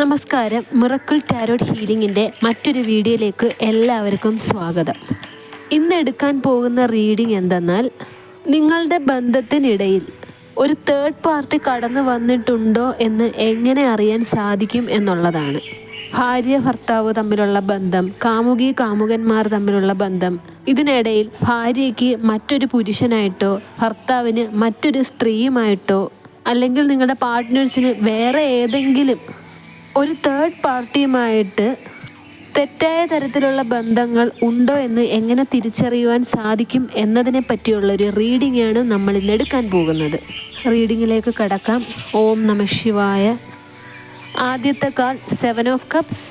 നമസ്കാരം. Miracle tarot ഹീലിംഗിന്റെ മറ്റൊരു വീഡിയോയിലേക്ക് എല്ലാവർക്കും സ്വാഗതം. ഇന്ന് എടുക്കാൻ പോകുന്ന റീഡിംഗ് എന്തെന്നാൽ നിങ്ങളുടെ ബന്ധത്തിനിടയിൽ ഒരു തേർഡ് പാർട്ടി കടന്നു വന്നിട്ടുണ്ടോ എന്ന് എങ്ങനെ അറിയാൻ സാധിക്കും എന്നുള്ളതാണ്. ഭാര്യ ഭർത്താവ് തമ്മിലുള്ള ബന്ധം കാമുകി കാമുകന്മാർ തമ്മിലുള്ള ബന്ധം ഇതിനിടയിൽ ഭാര്യയ്ക്ക് മറ്റൊരു പുരുഷനായിട്ടോ ഭർത്താവിന് മറ്റൊരു സ്ത്രീയുമായിട്ടോ അല്ലെങ്കിൽ നിങ്ങളുടെ പാർട്ട്നേഴ്സിന് വേറെ ഏതെങ്കിലും ഒരു തേർഡ് പാർട്ടിയുമായിട്ട് തെറ്റായ തരത്തിലുള്ള ബന്ധങ്ങൾ ഉണ്ടോ എന്ന് എങ്ങനെ തിരിച്ചറിയുവാൻ സാധിക്കും എന്നതിനെ പറ്റിയുള്ള ഒരു റീഡിംഗ് ആണ് നമ്മൾ ഇന്ന് എടുക്കാൻ പോകുന്നത്. റീഡിങ്ങിലേക്ക് കടക്കാം. ഓം നമ ശിവായ. ആദ്യത്തെ card seven of cups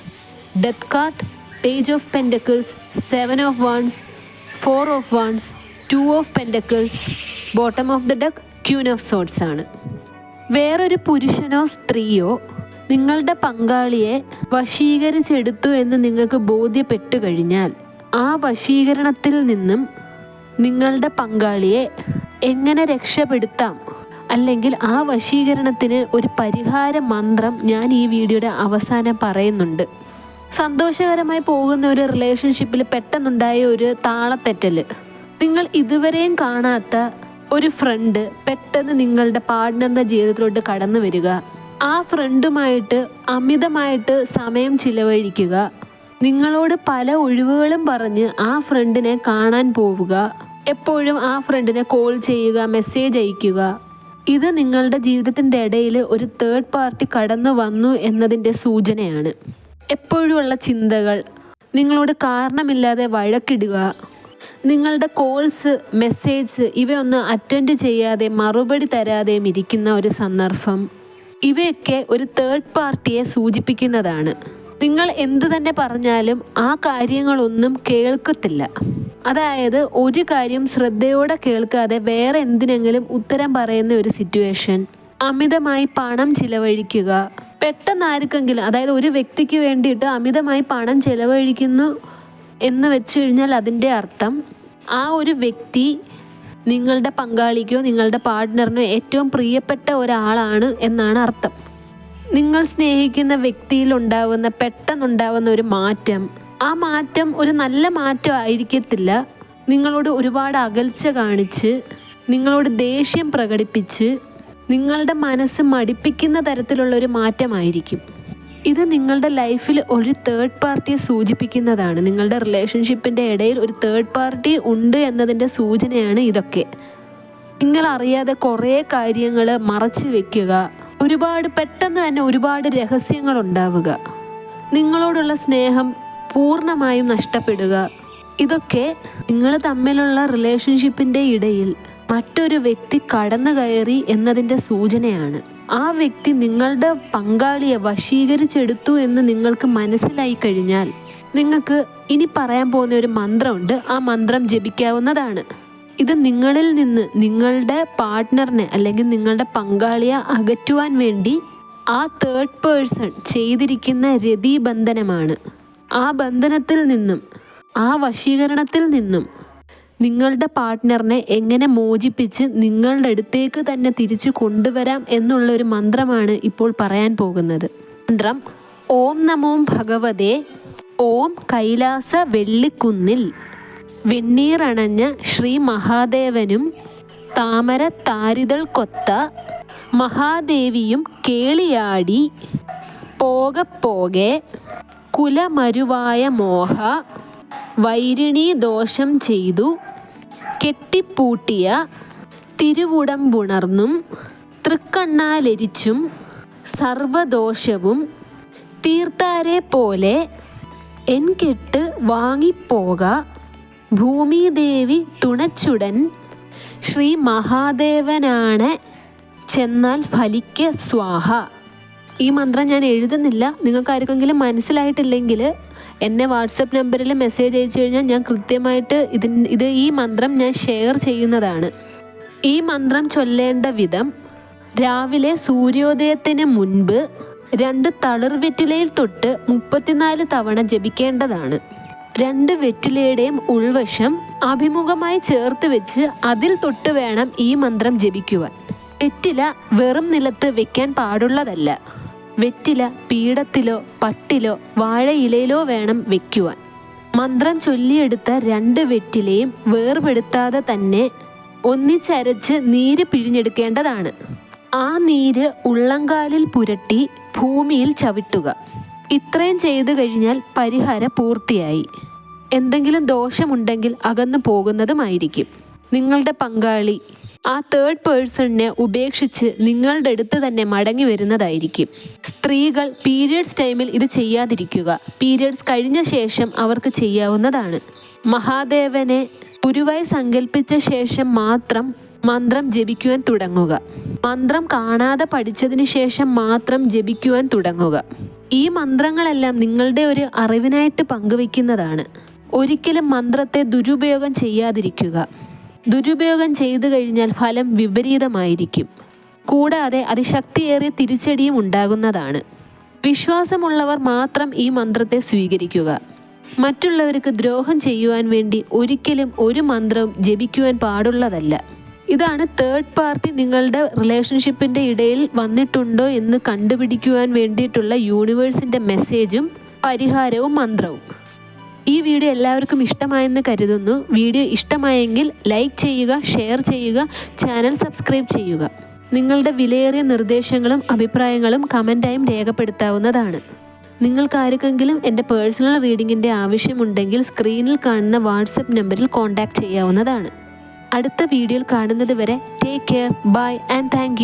death card page of pentacles seven of wands four of wands two of pentacles bottom of the deck queen of swords ആണ്. വേറൊരു പുരുഷനോ സ്ത്രീയോ നിങ്ങളുടെ പങ്കാളിയെ വശീകരിച്ചെടുത്തു എന്ന് നിങ്ങൾക്ക് ബോധ്യപ്പെട്ടു കഴിഞ്ഞാൽ ആ വശീകരണത്തിൽ നിന്നും നിങ്ങളുടെ പങ്കാളിയെ എങ്ങനെ രക്ഷപ്പെടുത്താം? അല്ലെങ്കിൽ ആ വശീകരണത്തിന് ഒരു പരിഹാര മന്ത്രം ഞാൻ ഈ വീഡിയോയുടെ അവസാനം പറയുന്നുണ്ട്. സന്തോഷകരമായി പോകുന്ന ഒരു റിലേഷൻഷിപ്പിൽ പെട്ടെന്നുണ്ടായ ഒരു താളത്തെറ്റൽ നിങ്ങൾ ഇതുവരെയും കാണാത്ത ഒരു ഫ്രണ്ട് പെട്ടെന്ന് നിങ്ങളുടെ പാർട്ട്ണറിന്റെ ജീവിതത്തിലോട്ട് കടന്നു വരിക. ആ ഫ്രണ്ടുമായിട്ട് അമിതമായിട്ട് സമയം ചിലവഴിക്കുക. നിങ്ങളോട് പല ഒഴിവുകളും പറഞ്ഞ് ആ ഫ്രണ്ടിനെ കാണാൻ പോവുക. എപ്പോഴും ആ ഫ്രണ്ടിനെ കോൾ ചെയ്യുക മെസ്സേജ് അയക്കുക. ഇത് നിങ്ങളുടെ ജീവിതത്തിന്റെ ഇടയിൽ ഒരു തേർഡ് പാർട്ടി കടന്നു വന്നു എന്നതിന്റെ സൂചനയാണ്. എപ്പോഴുമുള്ള ചിന്തകൾ. നിങ്ങളോട് കാരണമില്ലാതെ വഴക്കിടുക. നിങ്ങളുടെ കോൾസ് മെസ്സേജ് ഇവയൊന്നും അറ്റൻഡ് ചെയ്യാതെ മറുപടി തരാതെയും ഇരിക്കുന്ന ഒരു സന്ദർഭം. ഇവയൊക്കെ ഒരു തേർഡ് പാർട്ടിയെ സൂചിപ്പിക്കുന്നതാണ്. നിങ്ങൾ എന്തു തന്നെ പറഞ്ഞാലും ആ കാര്യങ്ങളൊന്നും കേൾക്കത്തില്ല. അതായത് ഒരു കാര്യം ശ്രദ്ധയോടെ കേൾക്കാതെ വേറെ എന്തിനെങ്കിലും ഉത്തരം പറയുന്ന ഒരു സിറ്റുവേഷൻ അമിതമായി പണം ചിലവഴിക്കുക. പെട്ടെന്ന് ആർക്കെങ്കിലും അതായത് ഒരു വ്യക്തിക്ക് വേണ്ടിയിട്ട് അമിതമായി പണം ചിലവഴിക്കുന്നു എന്ന് വെച്ച് കഴിഞ്ഞാൽ അതിന്റെ അർത്ഥം ആ ഒരു വ്യക്തി നിങ്ങളുടെ പങ്കാളിക്കോ നിങ്ങളുടെ പാർട്ട്ണറിനോ ഏറ്റവും പ്രിയപ്പെട്ട ഒരാളാണ് എന്നാണ് അർത്ഥം. നിങ്ങൾ സ്നേഹിക്കുന്ന വ്യക്തിയിൽ ഉണ്ടാവുന്ന പെട്ടെന്നുണ്ടാവുന്ന ഒരു മാറ്റം ആ മാറ്റം ഒരു നല്ല മാറ്റം ആയിരിക്കത്തില്ല. നിങ്ങളോട് ഒരുപാട് അകൽച്ച കാണിച്ച് നിങ്ങളോട് ദേഷ്യം പ്രകടിപ്പിച്ച് നിങ്ങളുടെ മനസ്സ് മടിപ്പിക്കുന്ന തരത്തിലുള്ള ഒരു മാറ്റമായിരിക്കും. ഇത് നിങ്ങളുടെ ലൈഫിൽ ഒരു തേർഡ് പാർട്ടിയെ സൂചിപ്പിക്കുന്നതാണ്. നിങ്ങളുടെ റിലേഷൻഷിപ്പിന്റെ ഇടയിൽ ഒരു തേർഡ് പാർട്ടി ഉണ്ട് എന്നതിന്റെ സൂചനയാണ് ഇതൊക്കെ. നിങ്ങൾ അറിയാതെ കുറേ കാര്യങ്ങൾ മറച്ചു വെക്കുക. ഒരുപാട് പെട്ടെന്ന് തന്നെ ഒരുപാട് രഹസ്യങ്ങൾ ഉണ്ടാവുക. നിങ്ങളോടുള്ള സ്നേഹം പൂർണമായും നഷ്ടപ്പെടുക. ഇതൊക്കെ നിങ്ങൾ തമ്മിലുള്ള റിലേഷൻഷിപ്പിന്റെ ഇടയിൽ മറ്റൊരു വ്യക്തി കടന്നു കയറി എന്നതിന്റെ സൂചനയാണ്. ആ വ്യക്തി നിങ്ങളുടെ പങ്കാളിയെ വശീകരിച്ചെടുത്തു എന്ന് നിങ്ങൾക്ക് മനസ്സിലായി കഴിഞ്ഞാൽ നിങ്ങൾക്ക് ഇനി പറയാൻ പോകുന്ന ഒരു മന്ത്രമുണ്ട്. ആ മന്ത്രം ജപിക്കാവുന്നതാണ്. ഇത് നിങ്ങളിൽ നിന്ന് നിങ്ങളുടെ പാർട്ട്ണറിനെ അല്ലെങ്കിൽ നിങ്ങളുടെ പങ്കാളിയെ അകറ്റുവാൻ വേണ്ടി ആ തേർഡ് പേഴ്സൺ ചെയ്തിരിക്കുന്ന രതിബന്ധനമാണ്. ആ ബന്ധനത്തിൽ നിന്നും ആ വശീകരണത്തിൽ നിന്നും നിങ്ങളുടെ പാർട്ട്ണറിനെ എങ്ങനെ മോചിപ്പിച്ച് നിങ്ങളുടെ അടുത്തേക്ക് തന്നെ തിരിച്ചു കൊണ്ടുവരാം എന്നുള്ള ഒരു മന്ത്രമാണ് ഇപ്പോൾ പറയാൻ പോകുന്നത്. മന്ത്രം ഓം നമോ ഭഗവതേ ഓം കൈലാസ വെള്ളിക്കുന്നിൽ വെണ്ണീറണഞ്ഞ ശ്രീ മഹാദേവനും താമര താരിതൾ കൊത്ത മഹാദേവിയും കേളിയാടി പോക പോകെ കുലമരുവായ മോഹ വൈരിണീ ദോഷം ചെയ്തു കെട്ടിപ്പൂട്ടിയ തിരുവുടമ്പുണർന്നും തൃക്കണ്ണാലരിച്ചും സർവദോഷവും തീർത്താരെ പോലെ എൻ കെട്ട് വാങ്ങിപ്പോക ഭൂമിദേവി തുണച്ചുടൻ ശ്രീ മഹാദേവനാണ് ചെന്നാൽ ഫലിക്ക സ്വാഹ. ഈ മന്ത്രം ഞാൻ എഴുതുന്നില്ല. നിങ്ങൾക്ക് ആർക്കെങ്കിലും മനസ്സിലായിട്ടില്ലെങ്കിൽ എന്നെ വാട്സപ്പ് നമ്പറിൽ മെസ്സേജ് അയച്ചു കഴിഞ്ഞാൽ ഞാൻ കൃത്യമായിട്ട് ഇതിൻ ഇത് ഈ മന്ത്രം ഞാൻ ഷെയർ ചെയ്യുന്നതാണ്. ഈ മന്ത്രം ചൊല്ലേണ്ട വിധം രാവിലെ സൂര്യോദയത്തിന് മുൻപ് രണ്ട് തളിർ വെറ്റിലയിൽ തൊട്ട് മുപ്പത്തിനാല് തവണ ജപിക്കേണ്ടതാണ്. രണ്ട് വെറ്റിലയുടെയും ഉൾവശം അഭിമുഖമായി ചേർത്ത് വെച്ച് അതിൽ തൊട്ട് വേണം ഈ മന്ത്രം ജപിക്കുവാൻ. വെറ്റില വെറും നിലത്ത് വെക്കാൻ പാടുള്ളതല്ല. വെറ്റില പീഠത്തിലോ പട്ടിലോ വാഴയിലയിലോ വേണം വെക്കുവാൻ. മന്ത്രം ചൊല്ലിയെടുത്ത രണ്ട് വെറ്റിലയും വേർപെടുത്താതെ തന്നെ ഒന്നിച്ചരച്ച് നീര് പിഴിഞ്ഞെടുക്കേണ്ടതാണ്. ആ നീര് ഉള്ളങ്കാലിൽ പുരട്ടി ഭൂമിയിൽ ചവിട്ടുക. ഇത്രയും ചെയ്തു കഴിഞ്ഞാൽ പരിഹാര പൂർത്തിയായി. എന്തെങ്കിലും ദോഷമുണ്ടെങ്കിൽ അകന്നു പോകുന്നതുമായിരിക്കും. നിങ്ങളുടെ പങ്കാളി ആ തേർഡ് പേഴ്സണിനെ ഉപേക്ഷിച്ച് നിങ്ങളുടെ അടുത്ത് തന്നെ മടങ്ങി വരുന്നതായിരിക്കും. സ്ത്രീകൾ പീരിയഡ്സ് ടൈമിൽ ഇത് ചെയ്യാതിരിക്കുക. പീരിയഡ്സ് കഴിഞ്ഞ ശേഷം അവർക്ക് ചെയ്യാവുന്നതാണ്. മഹാദേവനെ ഗുരുവായി സങ്കല്പിച്ച ശേഷം മാത്രം മന്ത്രം ജപിക്കുവാൻ തുടങ്ങുക. മന്ത്രം കാണാതെ പഠിച്ചതിന് ശേഷം മാത്രം ജപിക്കുവാൻ തുടങ്ങുക. ഈ മന്ത്രങ്ങളെല്ലാം നിങ്ങളുടെ ഒരു അറിവിനായിട്ട് പങ്കുവെക്കുന്നതാണ് ഒരിക്കലും മന്ത്രത്തെ ദുരുപയോഗം ചെയ്യാതിരിക്കുക. ദുരുപയോഗം ചെയ്തു കഴിഞ്ഞാൽ ഫലം വിപരീതമായിരിക്കും. കൂടാതെ അതിശക്തിയേറിയ തിരിച്ചടിയും ഉണ്ടാകുന്നതാണ്. വിശ്വാസമുള്ളവർ മാത്രം ഈ മന്ത്രത്തെ സ്വീകരിക്കുക. മറ്റുള്ളവർക്ക് ദ്രോഹം ചെയ്യുവാൻ വേണ്ടി ഒരിക്കലും ഒരു മന്ത്രവും ജപിക്കുവാൻ പാടുള്ളതല്ല. ഇതാണ് തേർഡ് പാർട്ടി നിങ്ങളുടെ റിലേഷൻഷിപ്പിന്റെ ഇടയിൽ വന്നിട്ടുണ്ടോ എന്ന് കണ്ടുപിടിക്കുവാൻ വേണ്ടിയിട്ടുള്ള യൂണിവേഴ്സിന്റെ മെസ്സേജും പരിഹാരവും മന്ത്രവും. ഈ വീഡിയോ എല്ലാവർക്കും ഇഷ്ടമായെന്ന് കരുതുന്നു. വീഡിയോ ഇഷ്ടമായെങ്കിൽ ലൈക്ക് ചെയ്യുക ഷെയർ ചെയ്യുക ചാനൽ സബ്സ്ക്രൈബ് ചെയ്യുക. നിങ്ങളുടെ വിലയേറിയ നിർദ്ദേശങ്ങളും അഭിപ്രായങ്ങളും കമന്റായും രേഖപ്പെടുത്താവുന്നതാണ്. നിങ്ങൾക്ക് ആർക്കെങ്കിലും എന്റെ പേഴ്സണൽ റീഡിങ്ങിന്റെ ആവശ്യമുണ്ടെങ്കിൽ സ്ക്രീനിൽ കാണുന്ന വാട്സപ്പ് നമ്പറിൽ കോൺടാക്റ്റ് ചെയ്യാവുന്നതാണ്. അടുത്ത വീഡിയോയിൽ കാണുന്നത് വരെ take care bye and thank